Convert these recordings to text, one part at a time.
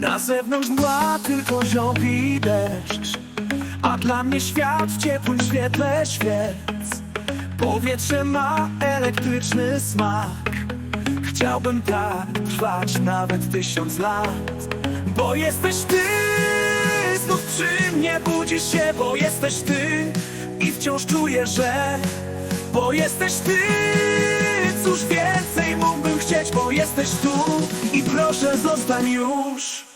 Na zewnątrz mgła tylko ziąb i deszcz. A dla mnie świat w ciepłym świetle świec. Powietrze ma elektryczny smak. Chciałbym tak trwać nawet tysiąc lat. Bo jesteś ty Znów przy mnie budzisz się Bo jesteś ty. I wciąż czuję, że Bo jesteś ty. Cóż więcej mógłbym chcieć Bo jesteś tu. I proszę zostań już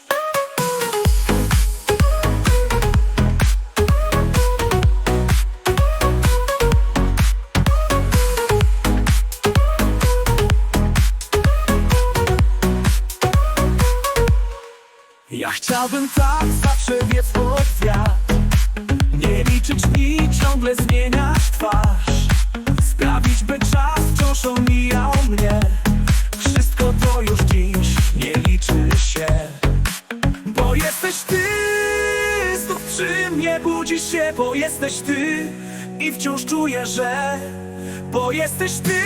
chciałbym tak zawsze biec pod wiatr. Nie liczyć dni, ciągle zmieniać twarz. Sprawić, by czas wciąż omijał mnie. Wszystko to już dziś nie liczy się. Bo jesteś ty Znów przy mnie budzisz się Bo jesteś ty I wciąż czuję, że Bo jesteś ty.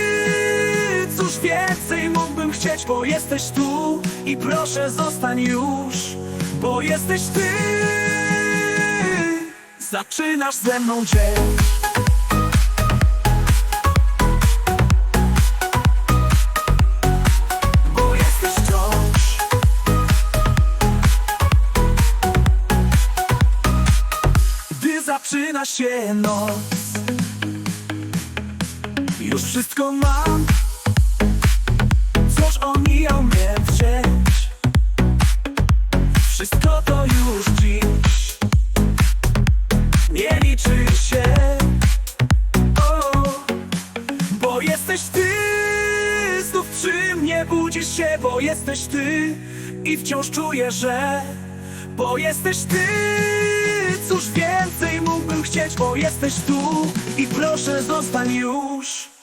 Cóż więcej mógłbym chcieć Bo jesteś tu I proszę zostań już Bo jesteś ty. Zaczynasz ze mną dzień. Bo jesteś zaczyna się noc Już wszystko mam mnie budzisz się Bo jesteś ty I wciąż czuję, że Bo jesteś ty. Cóż więcej mógłbym chcieć Bo jesteś tu I proszę zostań już